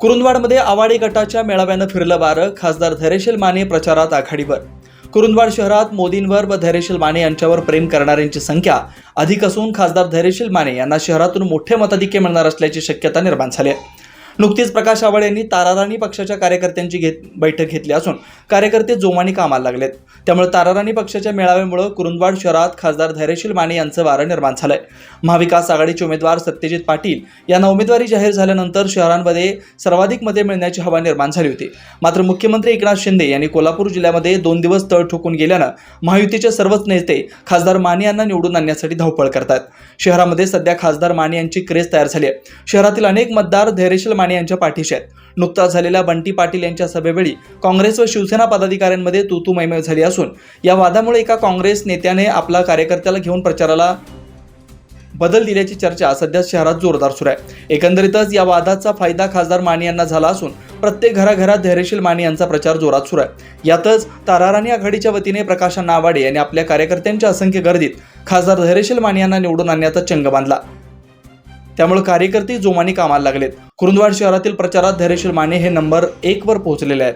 कुरुंदवाडमध्ये आवाडी गटाच्या मेळाव्यानं फिरलं वारं खासदार धैर्यशील माने प्रचारात आघाडीवर. कुरुंदवाड शहरात मोदींवर व धैर्यशील माने यांच्यावर प्रेम करणाऱ्यांची संख्या अधिक असून खासदार धैर्यशील माने यांना शहरातून मोठे मताधिक्य मिळणार असल्याची शक्यता निर्माण झाली आहे. नुकतीच प्रकाश आवाड यांनी ताराराणी पक्षाच्या कार्यकर्त्यांची घेत बैठक घेतली असून कार्यकर्ते जोमाने कामाला लागलेत. त्यामुळे ताराराणी पक्षाच्या मेळाव्यामुळे कुरुंदवाड शहरात खासदार धैर्यशील माने यांचं वारं निर्माण झालंय. महाविकास आघाडीचे उमेदवार सत्यजित पाटील यांना उमेदवारी जाहीर झाल्यानंतर शहरांमध्ये सर्वाधिक मते मिळण्याची हवा निर्माण झाली होती. मात्र मुख्यमंत्री एकनाथ शिंदे यांनी कोल्हापूर जिल्ह्यामध्ये दोन दिवस तळ ठोकून गेल्यानं महायुतीचे सर्वच नेते खासदार माने यांना निवडून आणण्यासाठी धावपळ करतात शहरामध्ये सध्या खासदार माने यांची क्रेज तयार झाली आहे. शहरातील अनेक मतदार धैर्यशील माने यांच्या पाठीशी आहेत. नुकताच झालेल्या बंटी पाटील यांच्या सभेवेळी काँग्रेस व शिवसेना पदाधिकाऱ्यांमध्ये तूतू मैमय झाली असून या वादामुळे एका काँग्रेस नेत्याने आपला कार्यकर्त्याला घेऊन प्रचाराला बदल दिल्याची चर्चा सध्या शहरात जोरदार सुरू आहे. एकंदरीतच या वादाचा फायदा खासदार माने यांना झाला असून प्रत्येक घराघरात धैर्यशील माने यांचा प्रचार जोरात सुरू आहे. यातच ताराराणी आघाडीच्या वतीने प्रकाश नावाडे यांनी आपल्या कार्यकर्त्यांच्या असंख्य गर्दीत खासदार धैर्यशील माने यांना निवडून आणण्याचा चंग बांधला. त्यामुळे कार्यकर्ते जोमाने कामाला लागलेत. कुरुंदवाड शहरातील प्रचारात धैर्यशील माने हे नंबर एक वर पोहोचलेले आहेत.